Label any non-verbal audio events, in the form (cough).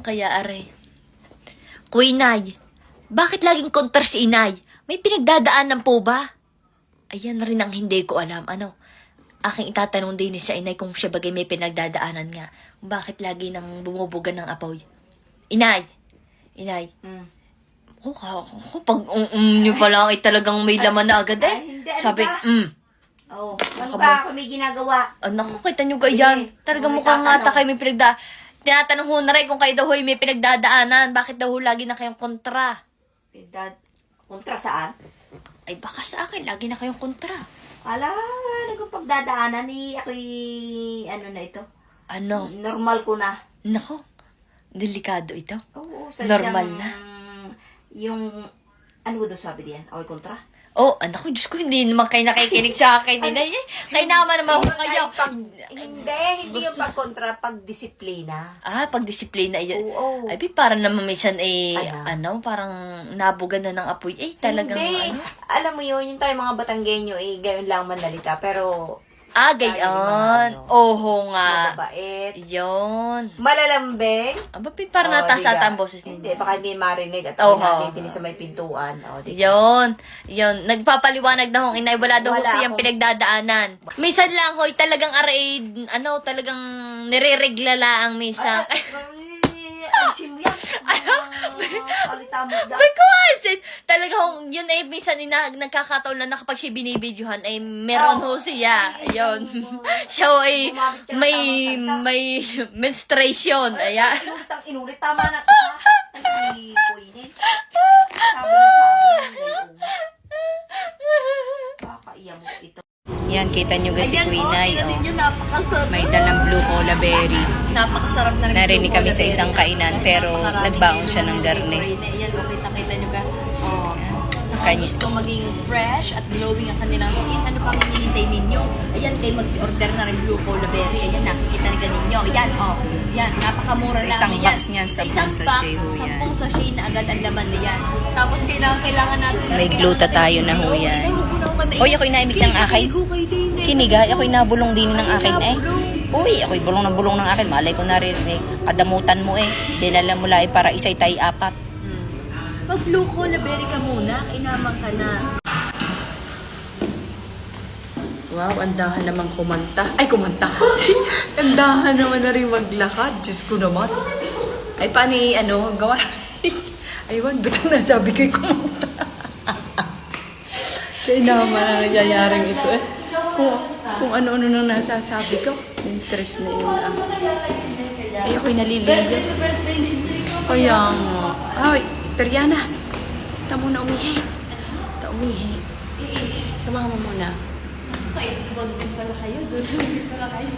naman kaya, are? Kuinay, bakit laging kontra si inay? May pinagdadaanan po ba? Ayan rin ang hindi ko alam. Ano? Aking itatanong din sa inay kung siya bagay may pinagdadaanan nga. Bakit lagi nang bumubuga ng apoy? Inay! Inay! Mm. Oh, oh, pag um, um nyo pala ay talagang may laman na agad eh. Ay, hindi, ano Sabi, ba? mm. Oh, ano ba ako may ginagawa? Oh, naku, kita nyo ganyan. Talagang mukhang nga kayo may pinagda... Tinatanong ho na rin kung kayo daw ho'y may pinagdadaanan. Bakit daw ho lagi na kayong kontra? Dad, kontra saan? Ay, baka sa akin, lagi na kayong kontra. Ala, nagpagdadaanan ni ako'y ano na ito. Ano? Normal ko na. Nako, delikado ito. Oo, Normal sadyang, na. Yung, ano ko daw sabi diyan? Ako'y kontra? Oh, anak ko, Diyos ko, hindi naman kayo nakikinig sa akin. Hindi na, eh. Kayo naman naman ho kayo. Pag, hindi, hindi yung pagkontra, pagdisiplina. Ah, pagdisiplina. Ay, Oo. ay, di, para naman minsan eh, ano, Ano? parang nabugan na ng apoy. Eh, talagang hindi. ano. Alam mo yun, yung tayo mga Batanggenyo, eh, gayon lang manalita. Pero, Ah, gayon. ano, Oho nga. mababait. Yun. Malalambing. Aba, pi, parang Oh, natasata ang boses Hindi, ninyo. baka hindi marinig at Oo. oh, natin sa may pintuan. Oh, di ba? Yun. Yun. Nagpapaliwanag na hong inay. Wala daw ho siyang pinagdadaanan. Minsan lang hoy, talagang aray, ano, talagang nire-regla lang minsan. Alisin mo yan. Salita mo dyan. Because, eh, talaga hong, yun ay minsan ina, nagkakataon lang na kapag siya binibidyohan ay meron ho Oh. siya. Yun. (laughs) siya ho ay may, may menstruation. Ayan. Inulit. Tama na. Ay, si Queenie. Sabi na sabi. Kakaiya mo ito. Yan, kita nyo ga si Quinay. oh, Oh. ninyo, napakasarap. May dalang blue cola berry. Napakasarap na rin. Narinig kami sa isang kainan, pero nagbaon siya ng na garne. nilibre. Ayan, okay, kita nyo ka. Oh. Sa mga Kanya- gusto maging fresh at glowing ang kanilang skin, ano pang hinihintay ninyo? Ayan, kayo mag-order na rin blue cola berry. Ayan, nakikita rin ninyo. Ayan, oh. Yan, napakamura Sa lang. isang Ayan. box niyan, Sa isang box, sachet ho yan. sampung sachet na agad ang laman niyan. Tapos kailangan, kailangan natin. May gluta tayo na ho yan. Na may- Hoy, ako'y naimik ng akin. Kinigo kayo din eh. Kiniga, ako'y nabulong din ng akin eh. Uy, ako'y bulong na bulong ng akin. Malay ko narinig. Kadamutan mo eh. Dinala mo lang eh, para isay tayo apat. Pag blue cola berry ka muna, kainaman ka na. Wow, andahan naman kumanta. Ay, kumanta. (laughs) andahan naman na rin maglakad. Diyos ko naman. Ay, paano i- ano, gawa? (laughs) Aywan, ba't ang nasabi ko'y kumanta? Kaya naman ang nangyayaring ito eh. Kung, kung ano-ano nang nasasabi ko, interest na yun ah. Ay, ako'y naliligo. Kaya nga. Ay, Periana. Tamo na umihi. Ta umihi. Samahan mo muna. Ay, ibon din pala kayo. Doon pala kayo.